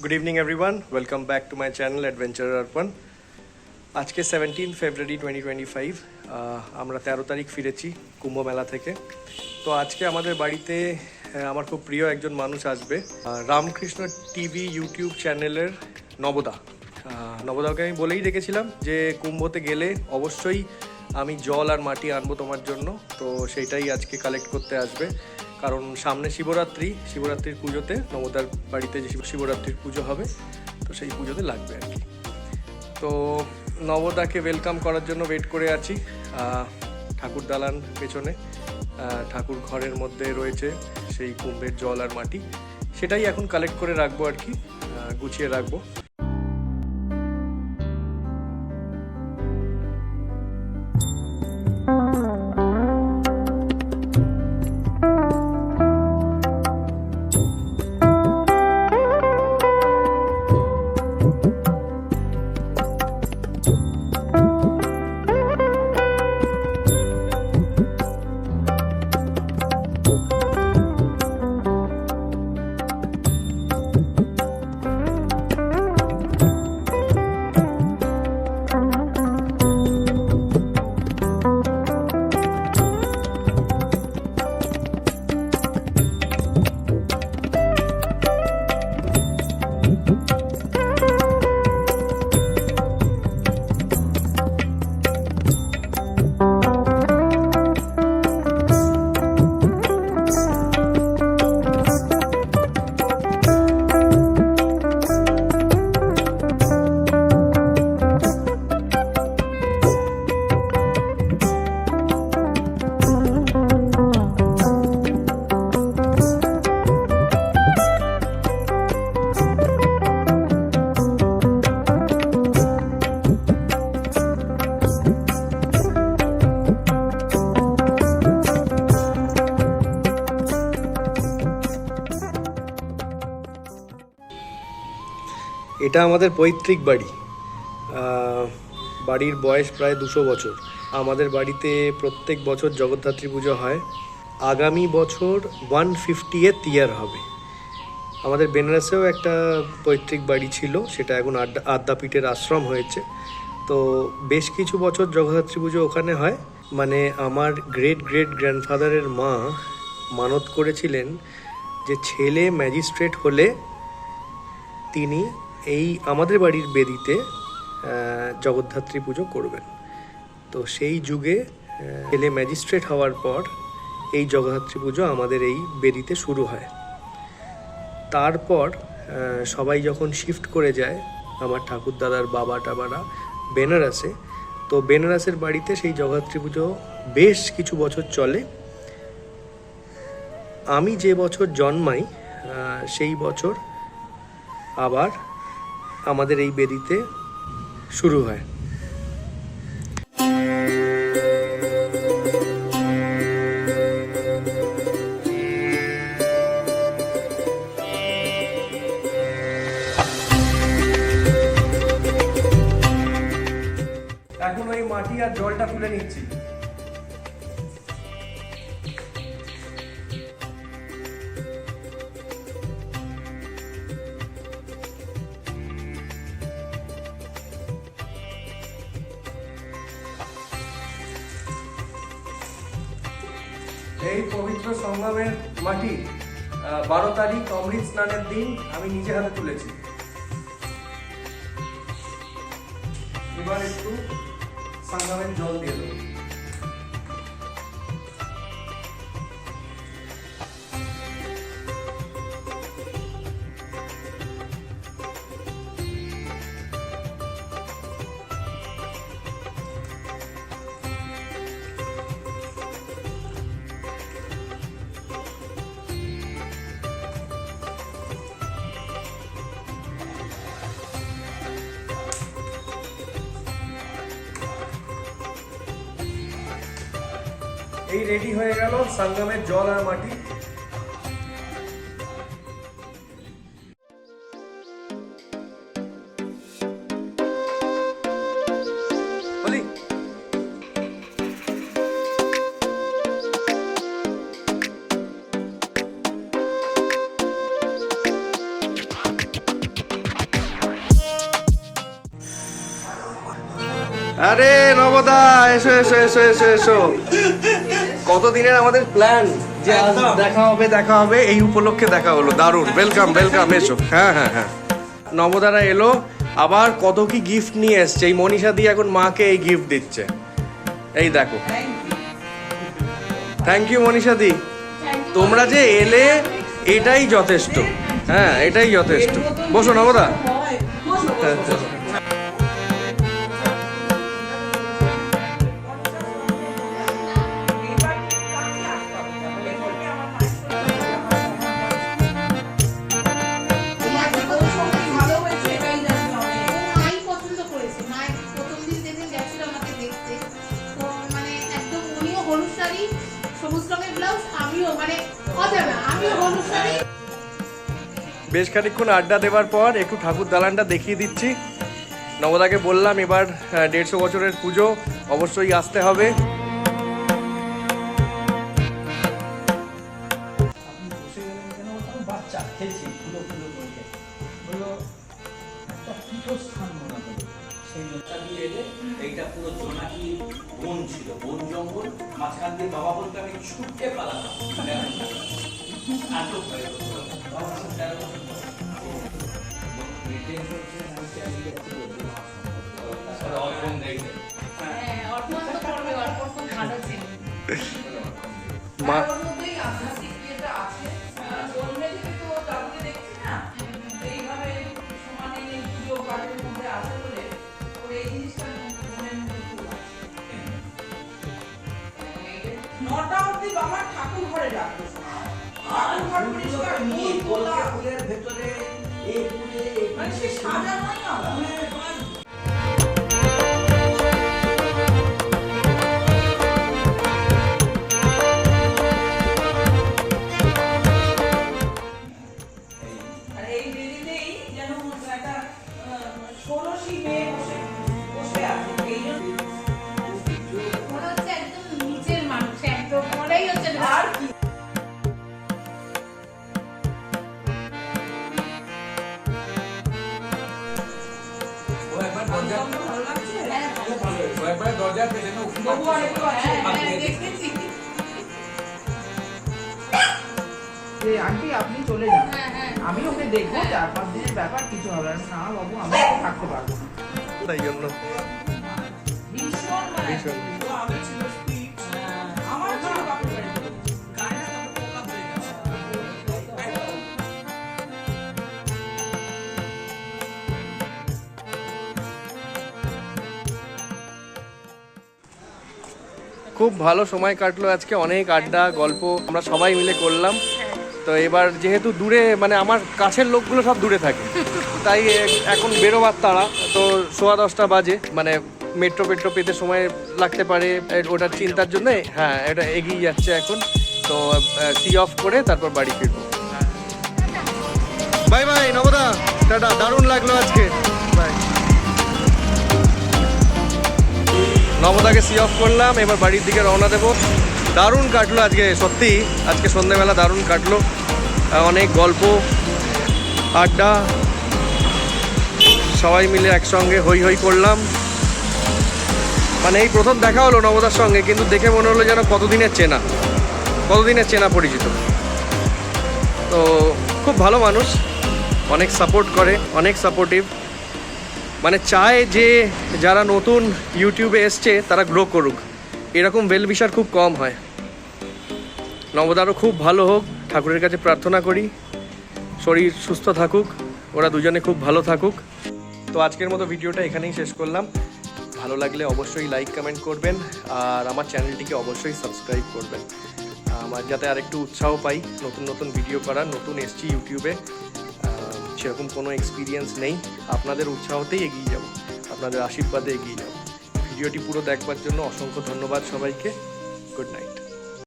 Good evening everyone welcome back to my channel adventure Arpan আজকে seventeen February twenty twenty five আমরা তেরো তারিখ ফিরেছি কুম্ভ মেলা থেকে। তো আজকে আমাদের বাড়িতে আমার খুব প্রিয় একজন মানুষ আসবে রামকৃষ্ণ টিভি ইউটিউব চ্যানেলের নবদা। নবদাকে আমি বলেই রেখেছিলাম যে কুম্ভতে গেলে অবশ্যই আমি জল আর মাটি আনব তোমার জন্য, তো সেইটাই আজকে কালেক্ট করতে আসবে। কারণ সামনে শিবরাত্রি, শিবরাত্রির পুজোতে নবদার বাড়িতে যে শিবরাত্রির পুজো হবে, তো সেই পুজোতে লাগবে আর কি। তো নবদাকে ওয়েলকাম করার জন্য ওয়েট করে আছি ঠাকুর দালান পেছনে ঠাকুর ঘরের মধ্যে রয়েছে সেই কুম্ভের জল আর মাটি, সেটাই এখন কালেক্ট করে রাখব আর কি গুছিয়ে রাখব। এটা আমাদের পৈতৃক বাড়ি। বাড়ির বয়স প্রায় দুশো বছর। আমাদের বাড়িতে প্রত্যেক বছর জগদ্ধাত্রী পুজো হয়। আগামী বছর ওয়ান ফিফটিয়েথ ইয়ার হবে। আমাদের বেনারসেও একটা পৈতৃক বাড়ি ছিল, সেটা এখন আড্ডা, আদ্যাপীঠের আশ্রম হয়েছে। তো বেশ কিছু বছর জগদ্ধাত্রী পুজো ওখানে হয়। মানে আমার গ্রেট গ্রেট গ্র্যান্ডফাদারের মা মানত করেছিলেন যে ছেলে ম্যাজিস্ট্রেট হলে তিনি এই আমাদের বাড়ির বেদিতে জগদ্ধাত্রী পুজো করবেন। তো সেই যুগে ছেলে ম্যাজিস্ট্রেট হওয়ার পর এই জগদ্ধাত্রী পুজো আমাদের এই বেদিতে শুরু হয়। তারপর সবাই যখন শিফট করে যায়, আমার ঠাকুরদাদার বাবা টাবারা বেনারসে, তো বেনারসের বাড়িতে সেই জগদ্ধাত্রী পুজো বেশ কিছু বছর চলে। আমি যে বছর জন্মাই সেই বছর আবার আমাদের এই বেদিতে শুরু হয়। এখন ওই মাটি আর জলটা তুলে নিচ্ছি। পবিত্র সংগ্রামের মাটি বারো তারিখ অমৃত স্নানের দিন আমি নিজে হাতে তুলেছি। এবার একটু সংগ্রামের জল দিয়ে দেবো। এই রেডি হয়ে গেল সঙ্গমের জল আর মাটি। আরে নবদা, এসো এসো এসো এসো এসো। কতদিনের আমাদের প্ল্যান যে দেখা হবে দেখা হবে এই উপলক্ষে দেখা হলো। দারুণ ওয়েলকাম ওয়েলকাম এসো। হ্যাঁ হ্যাঁ হ্যাঁ। নবদারা এলো আবার কত কি গিফট নিয়ে এসছে। এই মনীষা দিয়ে এখন মাকে এই গিফট দিচ্ছে। এই দেখো। থ্যাংক ইউ মনীষা দি। তোমরা যে এলে এটাই যথেষ্ট। হ্যাঁ এটাই যথেষ্ট। বসো নবদা। হ্যাঁ, বেশ খানিক্ষণ আড্ডা দেওয়ার পর একটু ঠাকুর দালানটা দেখিয়ে দিচ্ছি। নবদাকে বললাম, এবার দেড়শো বছরের পুজো অবশ্যই আসতে হবে। বন ছিল। বন জঙ্গল, মাঝখান দিয়ে বাবা বলতো, আমি ছুটতে মা নটা অবধি বাবা ঠাকুর ঘরে রাখতো এই বেদিতেই যেন একটা ষোড়শী মেয়ে বসে বসে আছে এই জন্য। মনে হচ্ছে একদম নিচের মানুষ একদম মনেই হচ্ছে আর কি। দরজা হ্যাঁ, পেলে না হ্যাঁ, হ্যাঁ, দেখেছি। যে আন্টি আপনি চলে যান। হ্যাঁ, হ্যাঁ। আমি ওকে দেখব চার পাঁচ দিনের ব্যাপার কিছু হবে না। বাবু আমি থাকতে পারব না। তাই জন্য। খুব ভালো সময় কাটলো আজকে অনেক আড্ডা গল্প আমরা সবাই মিলে করলাম। তো এবার যেহেতু দূরে মানে আমার কাছের লোকগুলো সব দূরে থাকে। তাই এখন বেরোবার তারা তো সোয়া দশটা বাজে মানে মেট্রো পেট্রো পেতে সময় লাগতে পারে ওটার চিন্তার জন্য। হ্যাঁ এটা এগিয়ে যাচ্ছে এখন। তো সি অফ করে তারপর বাড়ি ফিরবো। বাই বাই নবদা টাটা দারুণ লাগল আজকে। বাই। নবদাকে সি অফ করলাম এবার বাড়ির দিকে রওনা দেবো। দারুণ কাটলো আজকে, সত্যি। আজকে সন্ধ্যেবেলা দারুণ কাটলো। অনেক গল্প, আড্ডা, সবাই মিলে একসঙ্গে হই হই করলাম। মানে এই প্রথম দেখা হলো নবদার সঙ্গে, কিন্তু দেখে মনে হলো যেন কতদিনের চেনা কতদিনের চেনা পরিচিত। তো খুব ভালো মানুষ, অনেক সাপোর্ট করে, অনেক সাপোর্টিভ মানে চায় যে যারা নতুন ইউটিউবে এসছে, তারা গ্রো করুক। এরকম ওয়েল বিশার খুব কম হয়। নবদারও খুব ভালো হোক, ঠাকুরের কাছে প্রার্থনা করি, শরীর সুস্থ থাকুক, ওরা দুজনে খুব ভালো থাকুক। তো আজকের মতো ভিডিওটা এখানেই শেষ করলাম। ভালো লাগলে অবশ্যই লাইক কমেন্ট করবেন, আর আমার চ্যানেলটিকে অবশ্যই সাবস্ক্রাইব করবেন। আমার যাতে আরেকটু উৎসাহ পাই, নতুন নতুন ভিডিও করার, নতুন এসছি ইউটিউবে সেরকম কোনো এক্সপিরিয়েন্স নেই। আপনাদের উৎসাহতেই এগিয়ে যাব, আপনাদের আশীর্বাদে এগিয়ে যাব। ভিডিওটি পুরো দেখবার জন্য অসংখ্য ধন্যবাদ সবাইকে। Good night